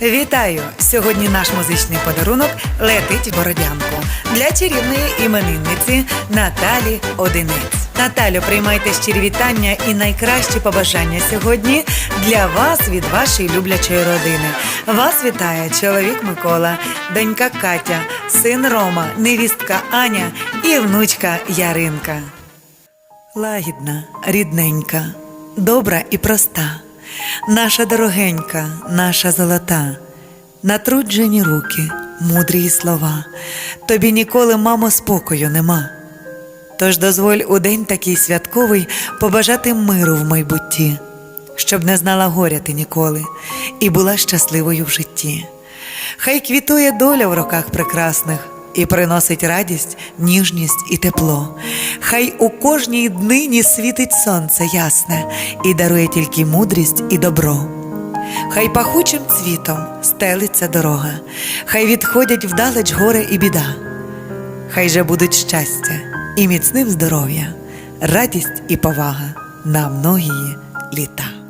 Вітаю! Сьогодні наш музичний подарунок летить Бородянку для чарівної іменинниці Наталі Одинець. Наталю, приймайте щирі вітання і найкращі побажання сьогодні для вас від вашої люблячої родини. Вас вітає чоловік Микола, донька Катя, син Рома, невістка Аня і внучка Яринка. Лагідна, рідненька, добра і проста, наша дорогенька, наша золота, натруджені руки, мудрі слова, тобі ніколи, мамо, спокою нема. Тож дозволь у день такий святковий побажати миру в майбутті, щоб не знала горя ти ніколи і була щасливою в житті. Хай квітує доля в роках прекрасних і приносить радість, ніжність і тепло. Хай у кожній днині світить сонце ясне і дарує тільки мудрість і добро. Хай пахучим цвітом стелиться дорога, хай відходять вдалеч горе і біда. Хай же будуть щастя і міцним здоров'я, радість і повага на многії літа.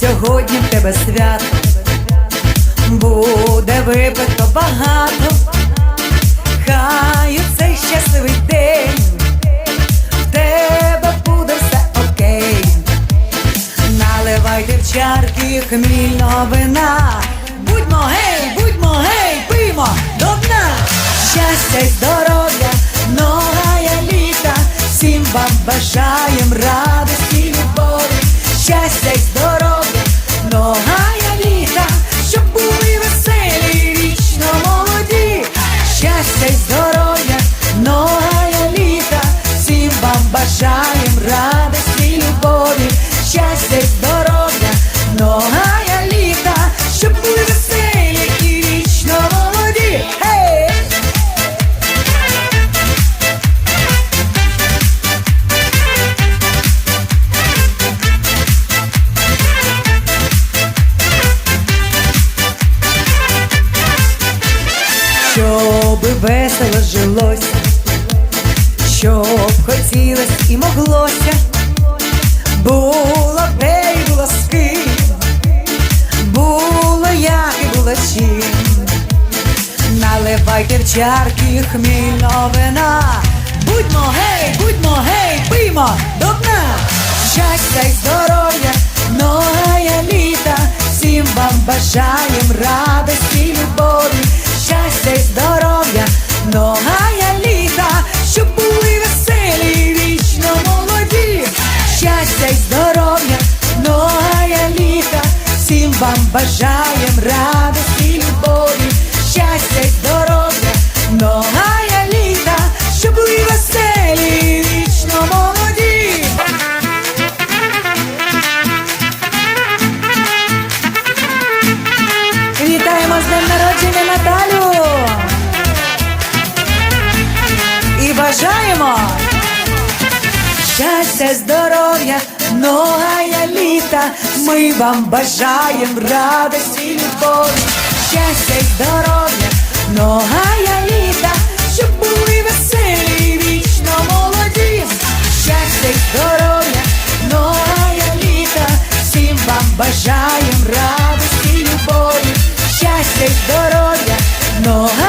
Сьогодні в тебе свято буде випито багато, хай у цей щасливий день в тебе буде все окей. Наливайте в чарки хмільного вина. Будьмо гей, будьмо гей, пиймо до дна. Щастя й здоров'я, многая літа. Всім вам бажаєм радості, любові, щастя й здоров'я, бажаєм радості, любові, щастя й здоров'я, многая літа, щоб були вічно молоді. Гей! Щоб весело жилось, щоб хотілось і моглося, було де й було з ким, було як і було чим. Наливайте в чарки хмільного вина. Будьмо гей, будьмо гей, пиймо до дна. Щастя й здоров'я, многая літа. Всім вам бажаєм радості, любові, щастя й здоров'я, літа, щоб були веселі, вічно молоді. Щастя й здоров'я, многая літа. Всім вам бажаєм радості, многое літа, ми вам бажаєм радості і любові, щастя і здоров'я, многое літа, щоб були веселі вічно молоді, щастя і здоров'я, многое літа, всім вам бажаєм радості любові, щастя і здоров'я, многое